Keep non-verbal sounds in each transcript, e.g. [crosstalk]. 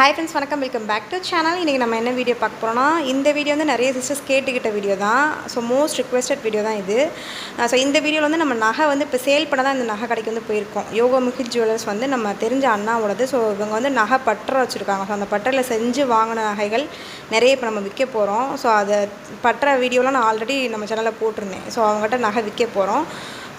Hi friends வணக்கம். Welcome back to channel இன்றைக்கி நம்ம என்ன வீடியோ பார்க்க போகிறோம்னா இந்த வீடியோ வந்து நிறைய சிஸ்டர்ஸ் கேட்டுக்கிட்ட வீடியோ தான். ஸோ மோஸ்ட் ரிக்வெஸ்டட் வீடியோ தான் இது. Uh, ஸோ இந்த வீடியோவில் வந்து நம்ம நகை வந்து இப்போ சேல் பண்ண தான் இந்த நகை கடைக்கு வந்து போயிருக்கோம். யோகமுகி ஜுவல்லர்ஸ் வந்து நம்ம தெரிஞ்ச அண்ணாவோடது. ஸோ இவங்க வந்து நகை பட்டரை வச்சுருக்காங்க. ஸோ அந்த பட்டரில் செஞ்சு வாங்கின நகைகள் நிறைய இப்போ நம்ம விற்க போகிறோம் ஸோ அதை பற்ற வீடியோலாம் நான் ஆல்ரெடி நம்ம சேனலில் போட்டிருந்தேன். ஸோ அவங்ககிட்ட நகை விற்க போகிறோம்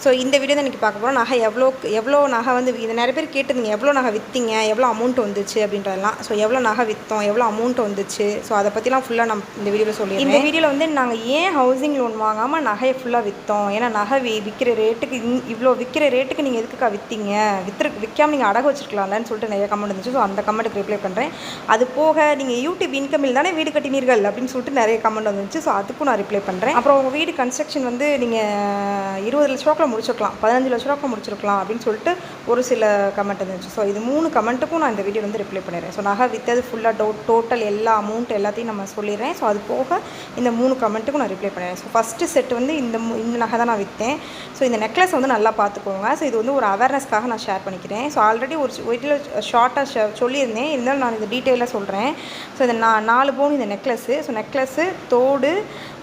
ஸோ இந்த வீடியோ தான் இன்றைக்கி பார்க்க போகிறோம் நகை எவ்வளோ எவ்வளோ நகை வந்து இது நிறைய பேர் கேட்டிருந்தீங்க எவ்வளோ நகை விற்றீங்க எவ்வளோ அமௌண்ட் வந்துச்சு அப்படின்றதெல்லாம். ஸோ எவ்வளோ நகை விற்றோம் எவ்வளோ அமௌண்ட் வந்துச்சு. ஸோ அதை பற்றிலாம் ஃபுல்லாக நம்ம இந்த வீடியோவில் சொல்லிடுறேன். இந்த வீடியோவில் வந்து நாங்கள் ஏன் ஹவுசிங் லோன் வாங்காமல் நகையை ஃபுல்லாக விற்றோம் ஏன்னா நகை வி விற்கிற ரேட்டுக்கு இவ்வளோ விற்கிற ரேட்டுக்கு நீங்கள் எதுக்குக்கா விற்றீங்க விற்று விற்காம நீங்கள் அடகு வச்சிருக்கலாம்லன்னு சொல்லிட்டு நிறைய கமெண்ட் இருந்துச்சு. ஸோ அந்த கமெண்ட்டுக்கு ரிப்ளை பண்ணுறேன் அது போக நீங்கள் யூடியூப் இன்கமில் தானே வீடு கட்டினீர்கள் அப்படின்னு சொல்லிட்டு நிறைய கமெண்ட் வந்துச்சு. ஸோ அதுக்கும் நான் ரிப்ளை பண்ணுறேன் அப்புறம் உங்கள் வீடு கன்ஸ்ட்ரக்ஷன் வந்து நீங்கள் இருபது லட்ச ரூபாக்குள்ள முடிச்சிருக்கலாம். பதினஞ்சு லட்ச ரூபாக்குள்ள முடிச்சிருக்கலாம் அப்படின்னு சொல்லிட்டு ஒரு சில கமெண்ட் இருந்துச்சு. ஸோ இது மூணு கமெண்ட்டுக்கும் நான் இந்த வீடியோ வந்து ரிப்ளை பண்ணிடுறேன். ஸோ நகை வித்தது ஃபுல்லாக டோ டோட்டல் எல்லா அமௌண்ட் எல்லாத்தையும் நம்ம சொல்லிடுறேன். ஸோ அது போக இந்த மூணு கமெண்ட்டுக்கும் நான் ரிப்ளை பண்ணிடுறேன். ஸோ ஃபஸ்ட்டு செட் வந்து இந்த இந்த நகை தான் நான் விற்றேன் ஸோ இந்த நெக்லஸ் வந்து நல்லா பார்த்துக்கோங்க. ஸோ இது வந்து ஒரு அவேர்னஸ்க்காக நான் ஷேர் பண்ணிக்கிறேன். ஸோ ஆல்ரெடி ஒரு வீட்டில் ஷார்ட்டாக சொல்லியிருந்தேன். இருந்தாலும் நான் இது டீட்டெயிலாக சொல்கிறேன் ஸோ இந்த நான் நாலு பவுன் இந்த நெக்லஸ்ஸு ஸோ நெக்லஸ்ஸு தோடு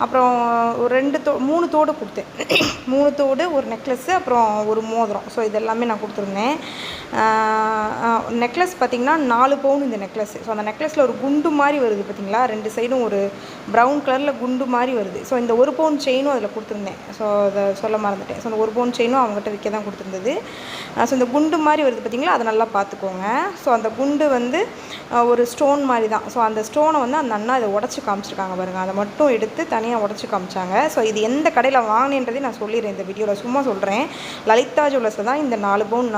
அப்புறம் ஒரு ரெண்டு தோ மூணு தோடு கொடுத்தேன். [clears throat] மூணு தோடு ஒரு நெக் நெக்லஸ்ஸு அப்புறம் ஒரு மோதிரம். ஸோ இதெல்லாமே நான் கொடுத்துருந்தேன். நெக்லஸ் பார்த்திங்கன்னா நாலு பவுன் இந்த நெக்லஸ். ஸோ அந்த நெக்லஸில் ஒரு குண்டு மாதிரி வருது பார்த்தீங்களா? ரெண்டு சைடும் ஒரு ப்ரௌன் கலரில் குண்டு மாதிரி வருது. ஸோ இந்த ஒரு பவுன் செயினும் அதில் கொடுத்துருந்தேன். ஸோ அதை சொல்ல மறந்துட்டேன். ஸோ அந்த ஒரு பவுன் செயினும் அவங்ககிட்ட விற்க தான் கொடுத்துருந்தது. ஸோ இந்த குண்டு மாதிரி வருது பார்த்தீங்களா? அதை நல்லா பார்த்துக்கோங்க. ஸோ அந்த குண்டு வந்து ஒரு ஸ்டோன் மாதிரி தான். ஸோ அந்த ஸ்டோனை வந்து அந்த அண்ணா இதை உடச்சி காமிச்சிருக்காங்க பாருங்கள் அதை மட்டும் எடுத்து தனியாக உடச்சி காமிச்சாங்க. ஸோ இது எந்த கடையில் வாங்கினேன்றதையும் நான் சொல்லிடுறேன் இந்த வீடியோவில் சும்மா சொல்கிறேன் லலிதா ஜுவல்லர்ஸில் தான் இந்த நாலு பவுன்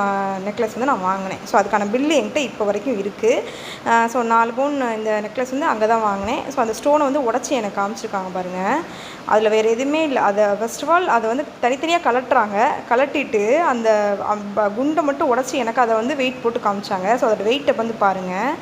நெக்லஸ் வந்து நான் வாங்கினேன். ஸோ அதுக்கான பில்லு என்கிட்ட இப்போ வரைக்கும் இருக்குது ஸோ நாலு பவுன் இந்த நெக்லஸ் வந்து அங்கே தான் வாங்கினேன். ஸோ அந்த ஸ்டோனை வந்து உடச்சி எனக்கு காமிச்சிருக்காங்க பாருங்கள் அதில் வேறு எதுவுமே இல்லை. அதை ஃபர்ஸ்ட் ஆஃப் ஆல் அதை வந்து தனித்தனியாக கலட்டுறாங்க கலட்டிட்டு அந்த குண்டை மட்டும் உடச்சி எனக்கு அதை வந்து வெயிட் போட்டு காமிச்சாங்க. ஸோ அதோட வெயிட்டை வந்து பாருங்கள்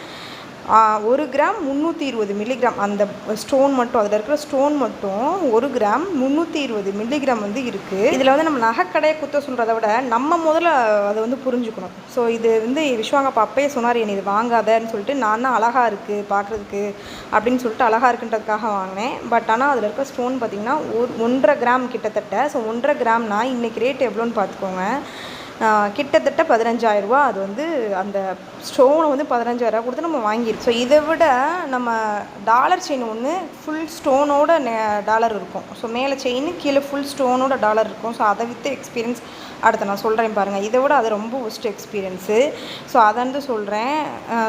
ஒரு கிராம் முந்நூற்றி இருபது மில்லிகிராம் அந்த ஸ்டோன் மட்டும் அதில் இருக்கிற ஸ்டோன் மட்டும் ஒரு கிராம் முந்நூற்றி இருபது மில்லிகிராம் வந்து இருக்குது இதில் வந்து நம்ம நகைக்கடையை குத்த சொல்கிறத விட நம்ம முதல்ல அதை வந்து புரிஞ்சுக்கணும். ஸோ இது வந்து விஸ்வாங்கப்பா அப்பயே சொன்னார் என்னை இது வாங்காதன்னு சொல்லிட்டு நான் தான் அழகாக இருக்குது பார்க்குறதுக்கு அப்படின்னு சொல்லிட்டு அழகாக இருக்குன்றதுக்காக வாங்கினேன். பட் ஆனால் அதில் இருக்க ஸ்டோன் பார்த்திங்கன்னா ஒரு ஒன்றரை கிராம் கிட்டத்தட்ட. ஸோ ஒன்றரை கிராம்னா இன்றைக்கி ரேட் எவ்வளோன்னு பார்த்துக்கோங்க கிட்டத்தட்ட பதினஞ்சாயிரரூபா. அது வந்து அந்த ஸ்டோனை வந்து பதினஞ்சாயிரரூபா கொடுத்து நம்ம வாங்கியிருக்கோம் ஸோ இதை விட நம்ம டாலர் செயின் ஒன்று ஃபுல் ஸ்டோனோட டாலர் இருக்கும். ஸோ மேலே செயின் கீழே ஃபுல் ஸ்டோனோட டாலர் இருக்கும். ஸோ அதை விற்று எக்ஸ்பீரியன்ஸ் அடுத்து நான் சொல்கிறேன் பாருங்கள் இதை விட அது ரொம்ப ஒஸ்ட் எக்ஸ்பீரியன்ஸு ஸோ அதை வந்து சொல்கிறேன்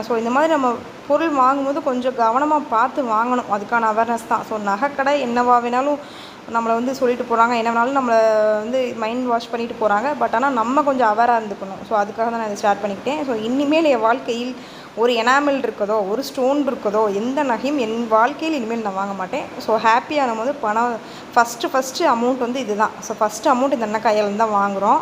ஸோ இந்த மாதிரி நம்ம பொருள் வாங்கும்போது கொஞ்சம் கவனமாக பார்த்து வாங்கணும். அதுக்கான அவேர்னஸ் தான். ஸோ நகைக்கடை என்னவா வேணாலும் நம்மளை வந்து சொல்லிட்டு போகிறாங்க என்ன வேணாலும் நம்மளை வந்து மைண்ட் வாஷ் பண்ணிட்டு போகிறாங்க பட் ஆனால் நம்ம கொஞ்சம் அவேராக இருந்துக்கணும். ஸோ அதுக்காக தான் நான் இதை ஷேர் பண்ணிக்கிட்டேன். ஸோ இனிமேல் என் வாழ்க்கையில் ஒரு எனாமல் இருக்கதோ ஒரு ஸ்டோன் இருக்கதோ எந்த நகையும் என் வாழ்க்கையில் இனிமேல் நான் வாங்க மாட்டேன். ஸோ ஹாப்பியான போது பணம் ஃபஸ்ட்டு ஃபஸ்ட்டு அமௌண்ட் வந்து இதுதான். ஸோ ஃபஸ்ட்டு அமௌண்ட் இந்த அண்ணன் கையில் தான் வாங்குகிறோம்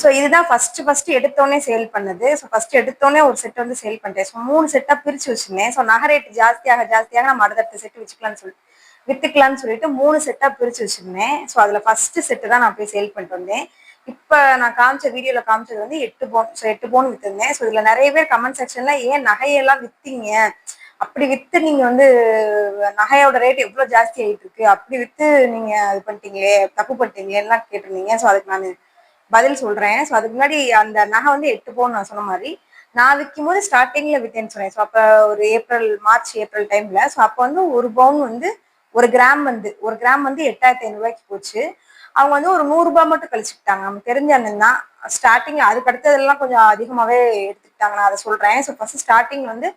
ஸோ இதுதான் ஃபஸ்ட்டு ஃபஸ்ட்டு எடுத்தோடனே சேல் பண்ணது. ஸோ ஃபஸ்ட்டு எடுத்தோடனே ஒரு செட் வந்து சேல் பண்ணிட்டேன். ஸோ மூணு செட்டாக பிரித்து வச்சிருந்தேன். ஸோ நகை ரேட்டு ஜாஸ்தியாக ஜாஸ்தியாக நம்ம அடுத்தடுத்த செட்டு வச்சுக்கலாம்னு சொல்லி வித்துக்கலாம்னு சொல்லிட்டு மூணு செட்டாக பிரித்து வச்சுருந்தேன். ஸோ அதில் ஃபஸ்ட்டு செட்டு தான் நான் போய் சேல் பண்ணிட்டு வந்தேன். இப்போ நான் காமிச்ச வீடியோவில் காமிச்சது வந்து எட்டு பவுன் ஸோ எட்டு பவுன் விற்றுருந்தேன் ஸோ இதில் நிறைய பேர் கமெண்ட் செக்ஷன்ல ஏன் நகையெல்லாம் வித்தீங்க? அப்படி வித்து நீங்க வந்து நகையோட ரேட் எவ்வளவு ஜாஸ்தி ஆயிட்டு இருக்கு அப்படி வித்து நீங்க இது பண்ணிட்டீங்களே தப்பு பண்ணிட்டீங்களேலாம் கேட்டிருந்தீங்க. ஸோ அதுக்கு நான் பதில் சொல்றேன். ஸோ அதுக்கு முன்னாடி அந்த நகை வந்து எட்டு பவுன் நான் சொன்ன மாதிரி நான் விற்கும் போது ஸ்டார்டிங்ல வித்தேன்னு சொன்னேன். ஸோ அப்போ ஒரு ஏப்ரல் மார்ச் ஏப்ரல் டைம்ல ஸோ அப்போ வந்து ஒரு பவுன் வந்து ஒரு கிராம் வந்து ஒரு கிராம் வந்து எட்டாயிரத்தி ஐநூறுரூவாய்க்கு போச்சு. அவங்க வந்து ஒரு நூறு ரூபாய் மட்டும் கழிச்சுக்கிட்டாங்க. நம்ம தெரிஞ்ச அண்ணன் தான். ஸ்டார்டிங் அதுக்கு அடுத்ததெல்லாம் கொஞ்சம் அதிகமாகவே எடுத்துக்கிட்டாங்க. நான் அதை சொல்றேன். ஸோ ஃபர்ஸ்ட் ஸ்டார்டிங் வந்து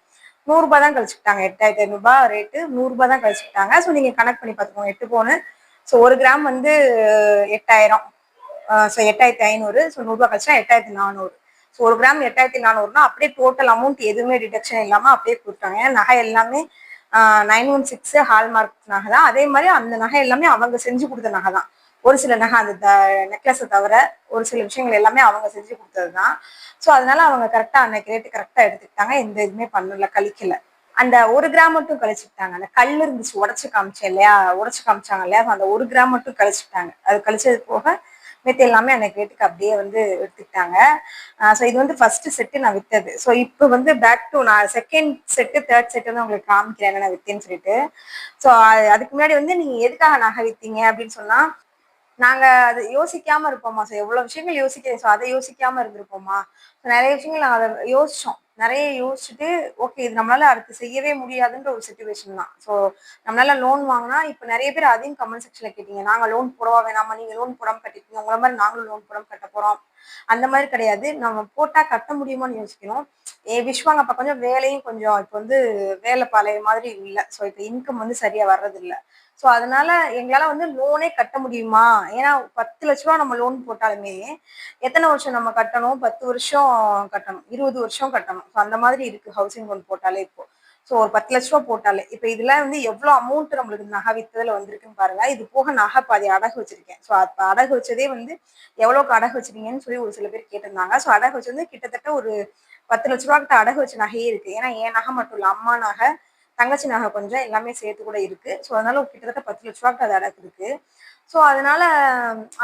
நூறுரூபா தான் கழிச்சுக்கிட்டாங்க. எட்டாயிரத்தி ஐநூறுபா ரேட்டு நூறுரூபா தான் கழிச்சுக்கிட்டாங்க. ஸோ நீங்கள் கனெக்ட் பண்ணி பார்த்துக்கோங்க. எட்டு பவுனு ஸோ ஒரு கிராம் வந்து எட்டாயிரம். ஸோ எட்டாயிரத்தி ஐநூறு. ஸோ நூறுரூவா கழிச்சா எட்டாயிரத்தி நானூறு. ஸோ ஒரு கிராம் எட்டாயிரத்தி நானூறுனா அப்படியே டோட்டல் அமௌண்ட் எதுவுமே டிடக்ஷன் இல்லாமல் அப்படியே கொடுத்தாங்க ஏன்னா நகை எல்லாமே நைன் ஒன் சிக்ஸ் ஹால்மார்க் நகை தான். அதே மாதிரி அந்த நகை எல்லாமே அவங்க செஞ்சு கொடுத்த நகை தான். ஒரு சில நகை அந்த நெக்லஸை தவிர ஒரு சில விஷயங்கள் எல்லாமே அவங்க செஞ்சு கொடுத்தது தான் ஸோ அதனால அவங்க கரெக்டாக அன்னைக்கு ரேட்டு கரெக்டாக எடுத்துக்கிட்டாங்க. எந்த இதுவுமே பண்ணல கழிக்கல. அந்த ஒரு கிராம் மட்டும் கழிச்சுக்கிட்டாங்க. அந்த கல் இருந்துச்சு உடச்சு காமிச்சேன் இல்லையா? உடச்சு காமிச்சாங்க இல்லையா? அந்த ஒரு கிராம் மட்டும் கழிச்சுக்கிட்டாங்க. அது கழிச்சது போக மித்த எல்லாமே அன்னைக்கு ரேட்டுக்கு அப்படியே வந்து எடுத்துக்கிட்டாங்க. ஸோ இது வந்து ஃபர்ஸ்ட் செட்டு நான் வித்தது. ஸோ இப்போ வந்து பேக் டு நான் செகண்ட் செட்டு தேர்ட் செட்டு வந்து உங்களுக்கு காமிக்கிறேன் நான் வித்தேன்னு சொல்லிட்டு. ஸோ அதுக்கு முன்னாடி வந்து நீங்க எதுக்காக நகை வித்தீங்க அப்படின்னு சொன்னா நாங்க அது யோசிக்காம இருப்போமா? ஸோ எவ்வளவு விஷயங்கள் யோசிக்கிறேன். ஸோ அதை யோசிக்காம இருந்திருப்போமா? ஸோ நிறைய விஷயங்கள் நாங்கள் அதை யோசிச்சோம். நிறைய யோசிச்சுட்டு ஓகே இது நம்மளால அடுத்து செய்யவே முடியாதுன்ற ஒரு சுச்சுவேஷன் தான். ஸோ நம்மளால லோன் வாங்கினா இப்போ நிறைய பேர் அதையும் கமெண்ட் செக்ஷன்ல கேட்டீங்க. நாங்கள் லோன் போடவா வேணாமா? நீங்க லோன் போடாம கட்டிட்டீங்க. உங்களை மாதிரி நாங்களும் லோன் போடாம கட்ட போறோம். அந்த மாதிரி கிடையாது. நம்ம போட்டா கட்ட முடியுமான்னு யோசிக்கணும். ஏ விஸ்வாங்க அப்ப கொஞ்சம் வேலையும் கொஞ்சம் இப்போ வந்து வேலை பழைய மாதிரி இல்லை. ஸோ இப்போ இன்கம் வந்து சரியா வர்றது இல்லை ஸோ அதனால எங்களால வந்து லோனே கட்ட முடியுமா? ஏன்னா பத்து லட்ச ரூபா நம்ம லோன் போட்டாலுமே எத்தனை வருஷம் நம்ம கட்டணும்? பத்து வருஷம் கட்டணும். இருபது வருஷம் கட்டணும். ஸோ அந்த மாதிரி இருக்கு. ஹவுசிங் லோன் போட்டாலே இப்போ. ஸோ ஒரு பத்து லட்ச ரூபா போட்டாலே. இப்போ இதில் வந்து எவ்வளோ அமௌண்ட் நம்மளுக்கு நகை வித்ததில் வந்திருக்குன்னு பாருங்க. இது போக நகை பாதி அடகு வச்சிருக்கேன். ஸோ அப்போ அடகு வச்சதே வந்து எவ்வளோக்கு அடகு வச்சிருக்கீங்கன்னு சொல்லி ஒரு சில பேர் கேட்டிருந்தாங்க. ஸோ அடகு வச்சு வந்து கிட்டத்தட்ட ஒரு பத்து லட்ச ரூபா கிட்ட அடகு வச்ச நகையே இருக்கு. ஏன்னா என் நகை மட்டும் இல்லை அம்மா நகை தங்கச்சி நகை கொஞ்சம் எல்லாமே சேர்த்து கூட இருக்கு. ஸோ அதனால கிட்டத்தட்ட பத்து லட்ச ரூபாய்க்கு அது அடகு இருக்கு. ஸோ அதனால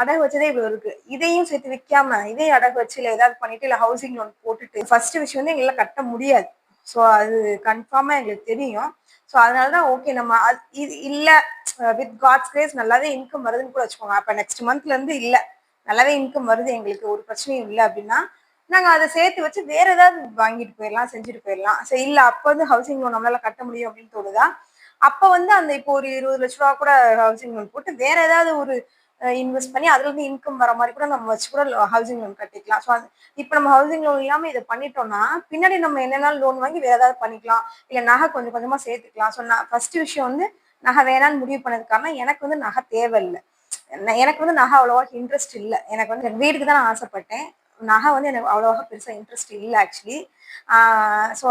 அடகு வச்சதே இவ்வளோ இருக்கு. இதையும் சேர்த்து விற்காம இதையும் அடகு வச்சு இல்லை ஏதாவது பண்ணிட்டு இல்லை ஹவுசிங் லோன் போட்டுட்டு ஃபர்ஸ்ட் விஷயம் வந்து எங்களால் கட்ட முடியாது. ஸோ அது கன்ஃபார்மாக எங்களுக்கு தெரியும். ஸோ அதனால தான் ஓகே நம்ம அது- இது இல்லை. வித் காட்ஸ் கிரேஸ் நல்லாவே இன்கம் வருதுன்னு கூட வச்சுக்கோங்க. அப்போ நெக்ஸ்ட் மந்த்லேருந்து இல்லை. நல்லாவே இன்கம் வருது எங்களுக்கு ஒரு பிரச்சனையும் இல்லை அப்படின்னா நாங்கள் அதை சேர்த்து வச்சு வேற ஏதாவது வாங்கிட்டு போயிடலாம் செஞ்சுட்டு போயிடலாம். சரி இல்லை அப்போ வந்து ஹவுசிங் லோன் நம்மளால கட்ட முடியும் அப்படின்னு தோணுதா? அப்போ வந்து அந்த இப்போ ஒரு இருபது லட்ச ரூபா கூட ஹவுசிங் லோன் போட்டு வேற ஏதாவது ஒரு இன்வெஸ்ட் பண்ணி அதுல இருந்து இன்கம் வர மாதிரி கூட நம்ம வச்சு கூட ஹவுசிங் லோன் கட்டிக்கலாம். ஸோ இப்போ நம்ம ஹவுசிங் லோன் இல்லாம இதை பண்ணிட்டோம்னா பின்னாடி நம்ம என்னென்னாலும் லோன் வாங்கி வேற ஏதாவது பண்ணிக்கலாம். இல்ல நகை கொஞ்சம் கொஞ்சமா சேர்த்துக்கலாம். ஸோ நான் ஃபர்ஸ்ட் விஷயம் வந்து நகை வேணான்னு முடிவு பண்ணதுக்கான எனக்கு வந்து நகை தேவையில்லை. நான் எனக்கு வந்து நகை அவ்வளோவா இன்ட்ரெஸ்ட் இல்லை. எனக்கு வந்து வீட்டுக்கு தான் நான் ஆசைப்பட்டேன். நகை வந்து எனக்கு அவ்வளோவா பெருசாக இன்ட்ரெஸ்ட் இல்லை ஆக்சுவலி ஸோ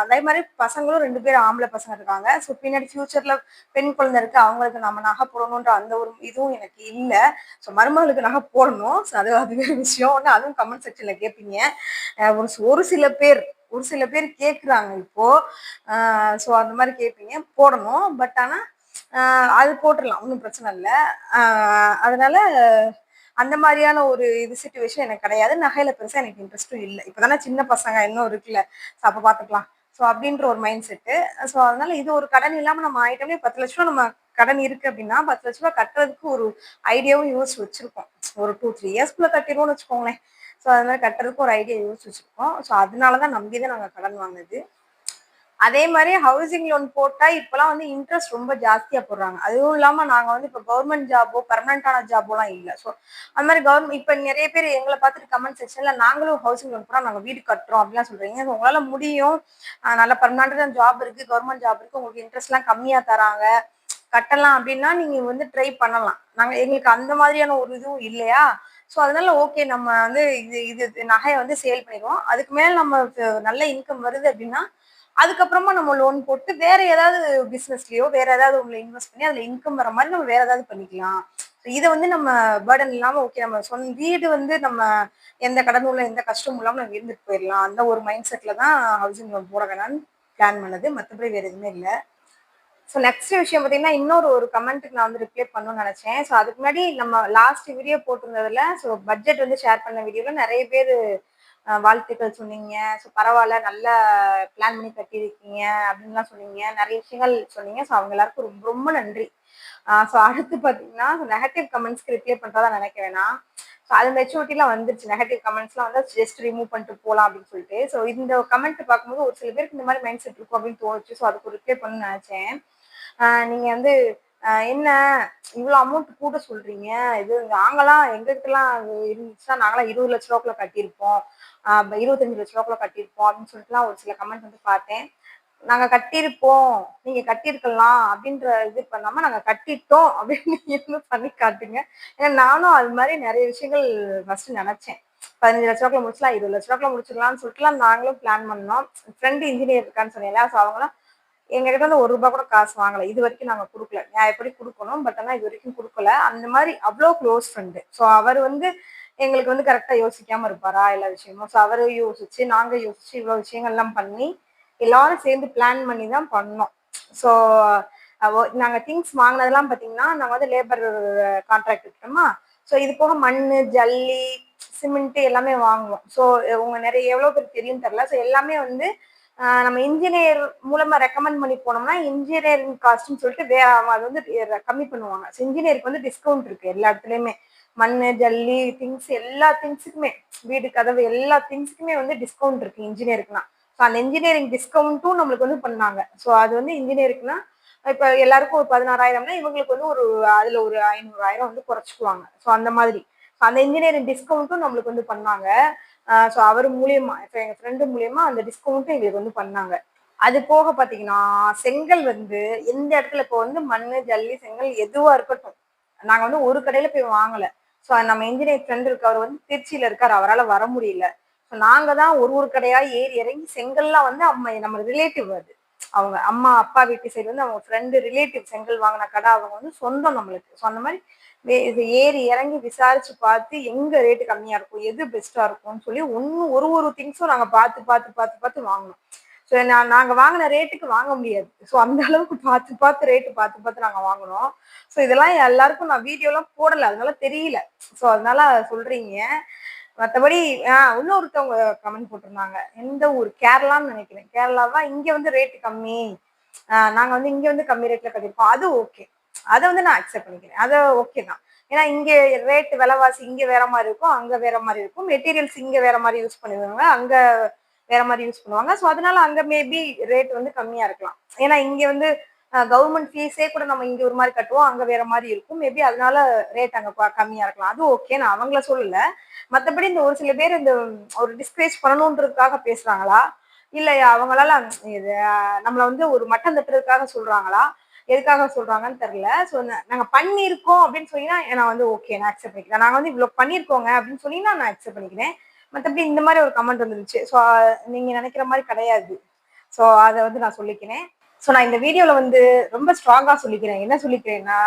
அதே மாதிரி பசங்களும் ரெண்டு பேரும் ஆம்பளை பசங்க இருக்காங்க. ஸோ பின்னாடி ஃபியூச்சரில் பெண் குழந்தை இருக்கு அவங்களுக்கு நம்ம நகை போடணுன்ற அந்த ஒரு இதுவும் எனக்கு இல்லை. ஸோ மருமகளுக்கு நகை போடணும். ஸோ அது அது விஷயம். ஒன்று அதுவும் கமெண்ட் செக்ஷனில் கேட்பீங்க ஒரு ஒரு சில பேர் ஒரு சில பேர் கேட்குறாங்க இப்போ. ஸோ அந்த மாதிரி கேட்பீங்க போடணும். பட் ஆனால் அது போட்டுடலாம். ஒன்றும் பிரச்சனை இல்லை. அதனால அந்த மாதிரியான ஒரு இது சுச்சுவேஷன் எனக்கு கிடையாது. நகையில பெருசா எனக்கு இன்ட்ரெஸ்ட்டும் இல்லை. இப்போதானே சின்ன பசங்க இன்னும் இருக்குல்ல. ஸோ அப்போ பார்த்துக்கலாம் ஸோ அப்படின்ற ஒரு மைண்ட் செட்டு ஸோ அதனால இது ஒரு கடன் இல்லாம நம்ம ஆயிட்டோம்னே பத்து லட்ச ரூபா நம்ம கடன் இருக்கு அப்படின்னா பத்து லட்ச ரூபா கட்டுறதுக்கு ஒரு ஐடியாவும் யோசிச்சு வச்சிருக்கோம். ஒரு டூ த்ரீ இயர்ஸ்க்குள்ள கட்டிடுவோம்னு வச்சுக்கோங்களேன். ஸோ அதனால கட்டுறதுக்கு ஒரு ஐடியா யோசிச்சு வச்சிருக்கோம். ஸோ அதனால தான் நம்பி தான் நாங்கள் கடன் வாங்கினது. அதே மாதிரி ஹவுசிங் லோன் போட்டா இப்பெல்லாம் வந்து இன்ட்ரெஸ்ட் ரொம்ப ஜாஸ்தியா போடுறாங்க. அதுவும் இல்லாம நாங்க வந்து இப்போ கவர்மெண்ட் ஜாபோ பர்மனண்டான ஜாபோலாம் இல்லை. ஸோ அந்த மாதிரி கவர்மெண்ட் இப்போ நிறைய பேர் எங்களை பார்த்துட்டு கமெண்ட் செக்ஷன்ல நாங்களும் ஹவுசிங் லோன் போறோம் நாங்க வீடு கட்டுறோம் அப்படிலாம் சொல்றீங்க. So, உங்களால முடியும். நல்ல பர்மனண்டான ஜாப் இருக்கு கவர்மெண்ட் ஜாப் இருக்கு உங்களுக்கு இன்ட்ரெஸ்ட்லாம் கம்மியா தராங்க. கட்டலாம் அப்படின்னா நீங்க வந்து ட்ரை பண்ணலாம். நாங்க எங்களுக்கு அந்த மாதிரியான ஒரு இதுவும் இல்லையா? ஸோ அதனால ஓகே நம்ம வந்து இது இது நகையை வந்து சேல் பண்ணிடுவோம். அதுக்கு மேல நம்ம நல்ல இன்கம் வருது அப்படின்னா அதுக்கப்புறமா நம்ம லோன் போட்டு வேற ஏதாவது பிசினஸ்லயோ வேற ஏதாவது உங்களை இன்வெஸ்ட் பண்ணி அதுல இன்கம் வர மாதிரி நம்ம வேற ஏதாவது பண்ணிக்கலாம். இதை வந்து நம்ம பேர்டன் இல்லாம ஓகே நம்ம சொந்த வீடு வந்து நம்ம எந்த கடன் உள்ள எந்த கஷ்டமும் இல்லாம நம்ம இருந்துட்டு போயிடலாம். அந்த ஒரு மைண்ட் செட்ல தான் ஹவுசிங் லோன் போட வேணாம்னு பிளான் பண்ணது. மற்றபடி வேற எதுவுமே இல்லை. ஸோ நெக்ஸ்ட் விஷயம் பார்த்தீங்கன்னா இன்னொரு ஒரு கமெண்ட்டுக்கு நான் வந்து ரிப்ளை பண்ணணும்னு நினைச்சேன். ஸோ அதுக்கு முன்னாடி நம்ம லாஸ்ட் வீடியோ போட்டிருந்ததுல ஸோ பட்ஜெட் வந்து ஷேர் பண்ண வீடியோல நிறைய பேர் வாழ்த்துக்கள் சொன்னீங்க. ஸோ பரவாயில்ல நல்லா பிளான் பண்ணி கட்டியிருக்கீங்க அப்படின்லாம் சொன்னீங்க. நிறைய விஷயங்கள் சொன்னீங்க. ஸோ அவங்க எல்லாருக்கும் ரொம்ப ரொம்ப நன்றி. ஸோ அடுத்து பார்த்தீங்கன்னா நெகட்டிவ் கமெண்ட்ஸ்க்கு ரிப்ளை பண்ணுறதா நினைக்க வேணாம். ஸோ அது மெச்சூரிட்டிலாம் வந்துருச்சு. நெகட்டிவ் கமெண்ட்ஸ்லாம் வந்து ஜஸ்ட் ரிமூவ் பண்ணிட்டு போகலாம் அப்படின்னு சொல்லிட்டு. ஸோ இந்த கமெண்ட் பார்க்கும்போது ஒரு சில பேருக்கு இந்த மாதிரி மைண்ட் செட் இருக்கும் அப்படின்னு தோணுச்சு. ஸோ அதுக்கு ரிப்ளை பண்ணணும்னு நினச்சேன். நீங்கள் வந்து என்ன? இவ்வளவு அமௌண்ட் கூட சொல்றீங்க. இது நாங்களாம் எங்களுக்கெல்லாம் இருந்துச்சுன்னா நாங்களாம் இருபது லட்ச ரூபாக்குள்ள கட்டியிருப்போம். இருபத்தஞ்சு லட்ச ரூபாக்குள்ள கட்டியிருப்போம் அப்படின்னு சொல்லிட்டுலாம் ஒரு சில கமெண்ட் வந்து பார்த்தேன். நாங்க கட்டியிருப்போம். நீங்க கட்டியிருக்கலாம் அப்படின்ற இது பண்ணாம நாங்க கட்டிட்டோம் அப்படின்னு [laughs] நீங்க பண்ணி காட்டுங்க. ஏன்னா நானும் அது மாதிரி நிறைய விஷயங்கள் ஃபர்ஸ்ட் நினைச்சேன். பதினஞ்சு லட்ச ரூபாக்குள்ள முடிச்சலாம் இருபது லட்ச ரூபாக்குள்ள முடிச்சிடலாம்னு சொல்லிட்டுலாம் நாங்களும் பிளான் பண்ணோம். ஃப்ரெண்டு இன்ஜினியர் இருக்கான்னு சொன்னீங்களா ஸோ அவங்களாம் எங்ககிட்ட வந்து ஒரு ரூபாய் கூட காசு வாங்கல. இது வரைக்கும் நாங்க கொடுக்கல. நான் எப்படி கொடுக்கணும்? பட் ஆனா இது வரைக்கும் கொடுக்கல. அந்த மாதிரி அவ்வளோ க்ளோஸ் ஃப்ரெண்டு ஸோ அவர் வந்து எங்களுக்கு வந்து கரெக்டா யோசிக்காம இருப்பாரா? எல்லா விஷயமும். ஸோ அவரு யோசிச்சு நாங்க யோசிச்சு இவ்வளோ விஷயங்கள்லாம் பண்ணி எல்லாரும் சேர்ந்து பிளான் பண்ணி தான் பண்ணோம் ஸோ நாங்க திங்ஸ் வாங்கினதெல்லாம் பாத்தீங்கன்னா நாங்க வந்து லேபர் கான்ட்ராக்ட் இருக்கோமா ஸோ இது போக மண் ஜல்லி சிமெண்ட் எல்லாமே வாங்குவோம். ஸோ உங்க நிறைய எவ்வளோ பேர் தெரியும் தெரில ஸோ எல்லாமே வந்து நம்ம இன்ஜினியர் மூலமா ரெக்கமெண்ட் பண்ணி போனோம்னா இன்ஜினியரிங் காஸ்ட்னு சொல்லிட்டு வே அது வந்து கம்மி பண்ணுவாங்க. இன்ஜினியருக்கு வந்து டிஸ்கவுண்ட் இருக்கு எல்லா இடத்துலையுமே. மண் ஜல்லி திங்ஸ் எல்லா திங்ஸுக்குமே வீடு கதவு எல்லா திங்ஸுக்குமே வந்து டிஸ்கவுண்ட் இருக்கு இன்ஜினியருக்குனா ஸோ அந்த இன்ஜினியரிங் டிஸ்கவுண்ட்டும் நம்மளுக்கு வந்து பண்ணாங்க. ஸோ அது வந்து இன்ஜினியருக்குனா இப்போ எல்லாருக்கும் ஒரு பதினாறாயிரம்னா இவங்களுக்கு வந்து ஒரு அதுல ஒரு ஐநூறாயிரம் வந்து குறைச்சிக்குவாங்க. ஸோ அந்த மாதிரி. ஸோ அந்த இன்ஜினியரிங் டிஸ்கவுண்ட்டும் நம்மளுக்கு வந்து பண்ணாங்க. ஸோ அவர் மூலியமா இப்போ எங்கள் ஃப்ரெண்டு மூலியமா அந்த டிஸ்கவுண்ட்டும் எங்களுக்கு வந்து பண்ணாங்க. அது போக பார்த்தீங்கன்னா செங்கல் வந்து எந்த இடத்துல இப்போ வந்து மண் ஜல்லி செங்கல் எதுவாக இருக்கட்டும் நாங்கள் வந்து ஒரு கடையில் போய் வாங்கலை. ஸோ நம்ம இன்ஜினியர் ஃப்ரெண்ட் இருக்கு அவர் வந்து திருச்சியில் இருக்கார் அவரால் வர முடியல. ஸோ நாங்கள் தான் ஒரு ஒரு கடையாக ஏறி இறங்கி செங்கல்லாம் வந்து அம்மா நம்ம ரிலேட்டிவ் அது. அவங்க அம்மா அப்பா வீட்டு சைடு வந்து அவங்க ஃப்ரெண்டு ரிலேட்டிவ் செங்கல் வாங்கின கடை அவங்க வந்து சொந்தம் நம்மளுக்கு. ஸோ அந்த மாதிரி ஏறி இறங்கி விசாரிச்சு பார்த்து எங்க ரேட்டு கம்மியா இருக்கும் எது பெஸ்டா இருக்கும்னு சொல்லி ஒன்னு ஒரு ஒரு திங்ஸும் நாங்க பார்த்து பார்த்து பார்த்து பார்த்து வாங்கணும் ஸோ நான் நாங்கள் வாங்கின ரேட்டுக்கு வாங்க முடியாது. ஸோ அந்த அளவுக்கு பார்த்து பார்த்து ரேட்டு பார்த்து பார்த்து நாங்கள் வாங்கினோம். ஸோ இதெல்லாம் எல்லாருக்கும் நான் வீடியோலாம் போடலை அதனால தெரியல. ஸோ அதனால சொல்றீங்க. மற்றபடி இன்னொருத்தவங்க கமெண்ட் போட்டிருந்தாங்க. எந்த ஊர்? கேரளான்னு நினைக்கிறேன். கேரளாவா? இங்க வந்து ரேட்டு கம்மி. நாங்கள் வந்து இங்கே வந்து கம்மி ரேட்டில் கட்டியிருக்கோம். அது ஓகே அதை வந்து நான் அக்செப்ட் பண்ணிக்கிறேன். அது ஓகே தான். ஏன்னா இங்க ரேட் விலைவாசி இங்க வேற மாதிரி இருக்கும் அங்க வேற மாதிரி இருக்கும். மெட்டீரியல்ஸ் இங்க வேற மாதிரி யூஸ் பண்ணுவாங்க அங்க வேற மாதிரி யூஸ் பண்ணுவாங்க. ஸோ அதனால அங்க மேபி ரேட் வந்து கம்மியா இருக்கலாம். ஏன்னா இங்க வந்து கவர்மெண்ட் ஃபீஸே கூட நம்ம இங்க ஒரு மாதிரி கட்டுவோம் அங்க வேற மாதிரி இருக்கும். மேபி அதனால ரேட் அங்க கம்மியாக கம்மியா இருக்கலாம். அது ஓகே நான் அவங்கள சொல்லல. மத்தபடி இந்த ஒரு சில பேர் இந்த ஒரு டிஸ்கரேஜ் பண்ணணுன்றதுக்காக பேசுறாங்களா? இல்லை அவங்களால இது நம்மளை நம்மள வந்து ஒரு மட்டம் தட்டுறதுக்காக சொல்றாங்களா? எதுக்காக சொல்றாங்கன்னு தெரியல. ஸோ நாங்க பண்ணியிருக்கோம் அப்படின்னு சொன்னீங்கன்னா நான் வந்து ஓகே நான் அக்செப்ட் பண்ணிக்கிறேன். நாங்கள் வந்து இவ்வளோ பண்ணியிருக்கோங்க அப்படின்னு சொன்னீங்கன்னா நான் அக்செப்ட் பண்ணிக்கிறேன். மற்றபடி இந்த மாதிரி ஒரு கமெண்ட் வந்துருச்சு. ஸோ நீங்க நினைக்கிற மாதிரி கிடையாது. ஸோ அதை வந்து நான் சொல்லிக்கிறேன். ஸோ நான் இந்த வீடியோவில் வந்து ரொம்ப ஸ்ட்ராங்கா சொல்லிக்கிறேன். என்ன சொல்லிக்கிறேன்னா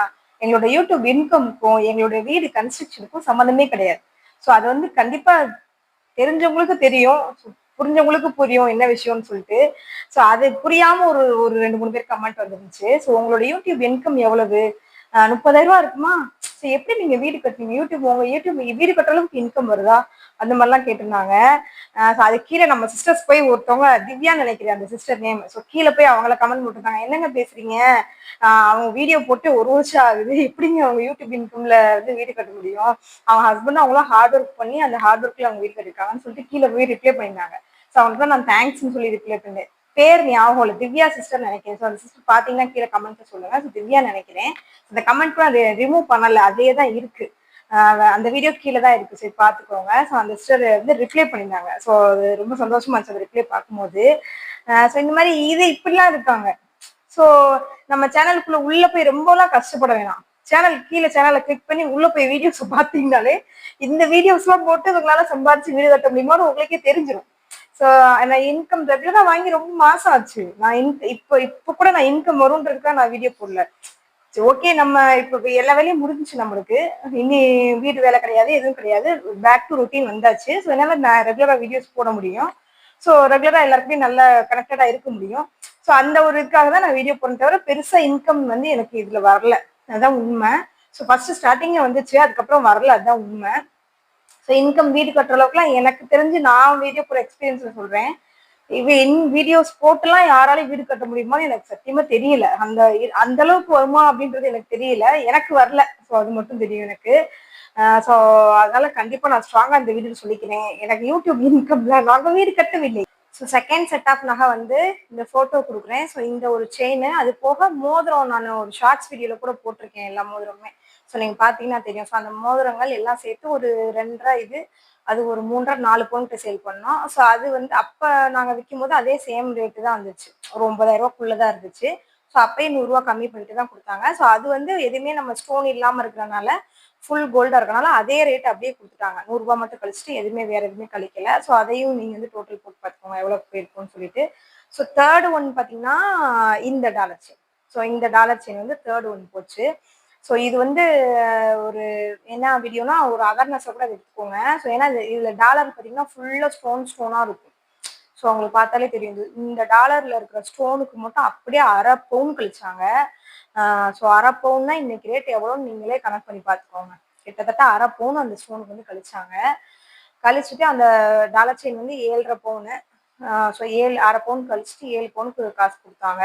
எங்களோட யூடியூப் இன்கமுக்கும் எங்களோட வீடு கன்ஸ்ட்ரக்ஷனுக்கும் சம்மந்தமே கிடையாது. ஸோ அது வந்து கண்டிப்பா தெரிஞ்சவங்களுக்கு தெரியும். புரிஞ்சவங்களுக்கு புரியும் என்ன விஷயம்னு சொல்லிட்டு. ஸோ அது புரியாம ஒரு ஒரு ரெண்டு மூணு பேர் கமெண்ட் வந்துருந்துச்சு. ஸோ உங்களோட யூடியூப் இன்கம் எவ்வளவு? முப்பதாயிரம் ரூபா இருக்குமா? சரி எப்படி நீங்க வீடு கட்டுறீங்க யூடியூப் உங்க யூடியூப் வீடு கட்டுற அளவுக்கு இன்கம் வருதா? அந்த மாதிரிலாம் கேட்டிருந்தாங்க. அது கீழே நம்ம சிஸ்டர்ஸ் போய் ஒருத்தவங்க திவ்யா நினைக்கிறேன் அந்த சிஸ்டர் நேம் ஸோ கீழே போய் அவங்கள கமெண்ட் போட்டிருந்தாங்க. என்னங்க பேசுறீங்க? ஆஹ் அவங்க வீடியோ போட்டு ஒரு வருஷம் ஆகுது. எப்படிங்க அவங்க யூடியூப் இன்கம்ல வந்து வீடு கட்ட முடியும்? அவங்க ஹஸ்பண்ட் அவங்களாம் ஹார்ட் ஒர்க் பண்ணி அந்த ஹார்ட் ஒர்க்ல அவங்க வீடு கட்டிருக்காங்கன்னு சொல்லிட்டு கீழே போய் ரிப்ளை பண்ணிருந்தாங்க ஸோ அவங்களுக்கு தான் நான் தேங்க்ஸ்னு சொல்லி ரிப்ளை பண்ணேன் பேர் ஞாபகம் இல்லை. திவ்யா சிஸ்டர் நினைக்கிறேன். ஸோ அந்த சிஸ்டர் பார்த்தீங்கன்னா கீழே கமெண்ட்ஸ் சொல்லுங்க. ஸோ திவ்யா நினைக்கிறேன். அந்த கமெண்ட் கூட ரிமூவ் பண்ணல. அதே தான் இருக்கு. அந்த வீடியோ கீழே தான் இருக்கு. சரி பார்த்துக்கோங்க ஸோ அந்த சிஸ்டர் வந்து ரிப்ளை பண்ணியிருந்தாங்க. ஸோ அது ரொம்ப சந்தோஷமா இருந்துச்சு. அந்த ரிப்ளை பார்க்கும்போது. ஸோ இந்த மாதிரி இது இப்படிலாம் இருக்காங்க. ஸோ நம்ம சேனலுக்குள்ள உள்ள போய் ரொம்பலாம் கஷ்டப்பட வேணாம். சேனல் கீழே சேனலை கிளிக் பண்ணி உள்ள போய் வீடியோஸ் பார்த்தீங்கனாலே இந்த வீடியோஸ்லாம் போட்டு உங்களால சம்பாரிச்சு வீடு கட்ட முடியுமான்னு உங்களுக்கே தெரிஞ்சிடும் ஸோ நான் இன்கம் ரெகுலராக வாங்கி ரொம்ப மாசம் ஆச்சு. நான் இன் இப்போ இப்போ கூட நான் இன்கம் வரும்ன்றதுக்காக நான் வீடியோ போடல. ஓகே நம்ம இப்போ எல்லா வேலையும் முடிஞ்சுச்சு நம்மளுக்கு. இனி வீடு வேலை கிடையாது எதுவும் கிடையாது. பேக் டு ரொட்டீன் வந்தாச்சு. ஸோ என்னால் நான் ரெகுலராக வீடியோஸ் போட முடியும்? ஸோ ரெகுலராக எல்லாருக்குமே நல்லா கனெக்டடாக இருக்க முடியும். ஸோ அந்த ஒரு இதுக்காக தான் நான் வீடியோ போன தவிர பெருசாக இன்கம் வந்து எனக்கு இதில் வரல. அதுதான் உண்மை. ஸோ ஃபர்ஸ்ட் ஸ்டார்டிங்கே வந்துச்சு அதுக்கப்புறம் வரல. அதுதான் உண்மை. ஸோ இன்கம் வீடு கட்டுற அளவுக்குலாம் எனக்கு தெரிஞ்சு நான் வீடியோ போகிற எக்ஸ்பீரியன்ஸ் சொல்கிறேன் இவ இன் வீடியோஸ் போட்டுலாம் யாராலையும் வீடு கட்ட முடியுமான்னு எனக்கு சத்தியமா தெரியல. அந்த அந்த அளவுக்கு வருமா அப்படின்றது எனக்கு தெரியல. எனக்கு வரல. ஸோ அது மட்டும் தெரியும் எனக்கு. ஸோ அதனால கண்டிப்பா நான் ஸ்ட்ராங்கா இந்த வீடியோ சொல்லிக்கிறேன். எனக்கு யூடியூப் இன்கம்ல நாங்கள் வீடு கட்டவில்லை. ஸோ செகண்ட் செட் ஆஃப் நகை வந்து இந்த ஃபோட்டோ கொடுக்குறேன். ஸோ இந்த ஒரு செயின் அது போக மோதிரம் நான் ஒரு ஷார்ட்ஸ் வீடியோவில் கூட போட்டிருக்கேன் எல்லா மோதிரமுமே. ஸோ நீங்கள் பார்த்தீங்கன்னா தெரியும். ஸோ அந்த மோதிரங்கள் எல்லாம் சேர்த்து ஒரு ரெண்டரை இது அது ஒரு மூன்றரை நாலு பவுன்ட்டு சேல் பண்ணோம். ஸோ அது வந்து அப்போ நாங்கள் விற்கும் போது அதே சேம் ரேட்டு தான் வந்துச்சு. ஒரு ஒன்பதாயிரம் ரூபாக்குள்ளே தான் இருந்துச்சு ஸோ அப்பயே நூறுரூவா கம்மி பண்ணிட்டு தான் கொடுத்தாங்க. ஸோ அது வந்து எதுவுமே நம்ம ஸ்டோன் இல்லாமல் இருக்கிறனால ஃபுல் கோல்டாக இருக்கனால அதே ரேட் அப்படியே கொடுத்துட்டாங்க. நூறுரூவா மட்டும் கழிச்சிட்டு எதுவுமே வேற எதுவுமே கழிக்கல. ஸோ அதையும் நீங்கள் வந்து டோட்டல் போட்டு பார்த்துக்கோங்க எவ்வளோ போயிருக்கும்னு சொல்லிட்டு. ஸோ தேர்ட் ஒன் பார்த்தீங்கன்னா இந்த டாலர் செயின் ஸோ இந்த டாலர் செயின் வந்து தேர்ட் ஒன் போச்சு. ஸோ இது வந்து ஒரு என்ன வீடியோனா ஒரு அவேர்னஸை கூட எடுத்துக்கோங்க. ஸோ ஏன்னா இதில் டாலர் பார்த்தீங்கன்னா ஃபுல்லாக ஸ்டோன் ஸ்டோனாக இருக்கும். ஸோ அவங்களுக்கு பார்த்தாலே தெரியுது இந்த டாலரில் இருக்கிற ஸ்டோனுக்கு மட்டும் அப்படியே அரை பவுன் கழிச்சாங்க. ஸோ அரை பவுன்னா இன்னைக்கு ரேட் எவ்வளோன்னு நீங்களே கனெக்ட் பண்ணி பார்த்துக்கோங்க. கிட்டத்தட்ட அரை பவுன் அந்த ஸ்டோனுக்கு வந்து கழிச்சாங்க. கழிச்சுட்டு அந்த டாலர் செயின் வந்து ஏழரை பவுனு ஸோ ஏழு அரை பவுன் கழிச்சுட்டு ஏழு பவுனுக்கு காசு கொடுத்தாங்க.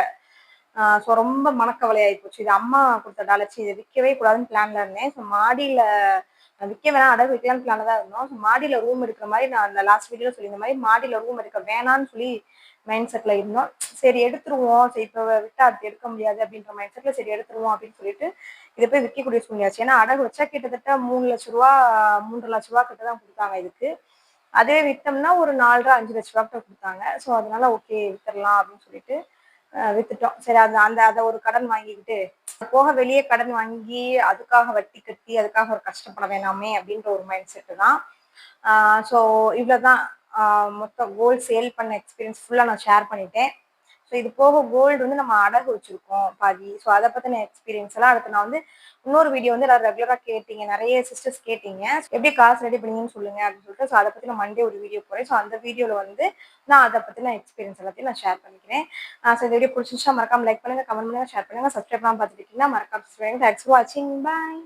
ஸோ ரொம்ப மனக்கவலையாகி போச்சு. இது அம்மா கொடுத்த டாலர் இதை விற்கவே கூடாதுன்னு பிளான்ல இருந்தேன். ஸோ மாடியில் விற்க வேணாம் அடகு வைக்கலாம்னு பிளான் தான் இருந்தோம். ஸோ மாடியில் ரூம் எடுக்கிற மாதிரி நான் அந்த லாஸ்ட் வீடியோ சொல்லியிருந்த மாதிரி மாடியில் ரூம் எடுக்க வேணான்னு சொல்லி மைண்ட் செட்டில் இருந்தோம். சரி எடுத்துருவோம். சரி இப்போ விட்டா அது எடுக்க முடியாது அப்படின்ற மைண்ட் செட்டில் சரி எடுத்துருவோம் அப்படின்னு சொல்லிட்டு இதை போய் விற்கக்கூடிய சூழ்நிலை ஏன்னா அடகு வச்சா கிட்டத்தட்ட மூணு லட்ச ரூபா மூன்று லட்ச ரூபா கிட்ட தான் கொடுத்தாங்க இதுக்கு. அதே விற்றோம்னா ஒரு நாலரை அஞ்சு லட்ச ரூபா கிட்ட கொடுத்தாங்க. ஸோ அதனால ஓகே வித்துடலாம் அப்படின்னு சொல்லிட்டு வித்துட்டோம். சரி அந்த அந்த அதை ஒரு கடன் வாங்கிக்கிட்டு போக வெளியே கடன் வாங்கி அதுக்காக வட்டி கட்டி அதுக்காக ஒரு கஷ்டப்பட வேணாமே அப்படின்ற ஒரு மைண்ட் செட்டு தான் ஸோ இவ்வளோதான் மொத்தம் கோல் சேல் பண்ண எக்ஸ்பீரியன்ஸ் ஃபுல்லாக நான் ஷேர் பண்ணிட்டேன். ஸோ இது போக கோல்டு வந்து நம்ம அடகு வச்சிருக்கோம் பாதி. ஸோ அதை பற்றின எக்ஸ்பீரியன்ஸ் எல்லாம் அடுத்து நான் வந்து இன்னொரு வீடியோ வந்து எல்லாரும் ரெகுலராக கேட்டீங்க. நிறைய சிஸ்டர்ஸ் கேட்டீங்க. எப்படி காசு ரெடி பண்ணீங்கன்னு சொல்லுங்க அப்படின்னு சொல்லிட்டு. ஸோ அதை பற்றி நான் மண்டே ஒரு வீடியோ போகிறேன் ஸோ அந்த வீடியோவில் வந்து நான் அதை பற்றின எக்ஸ்பீரியன்ஸ் எல்லாத்தையும் நான் ஷேர் பண்ணிக்கிறேன். ஸோ இந்த வீடியோ பிடிச்சிருச்சா மறக்காம லைக் பண்ணுங்க கமெண்ட் பண்ணுங்க ஷேர் பண்ணுங்க சப்ஸ்கிரைப் பண்ணாம பார்த்துட்டு இருக்கீங்கன்னா மறக்காம சப்ஸ்கிரைப் தேங்க்ஸ் ஃபார் வாட்சிங் பாய்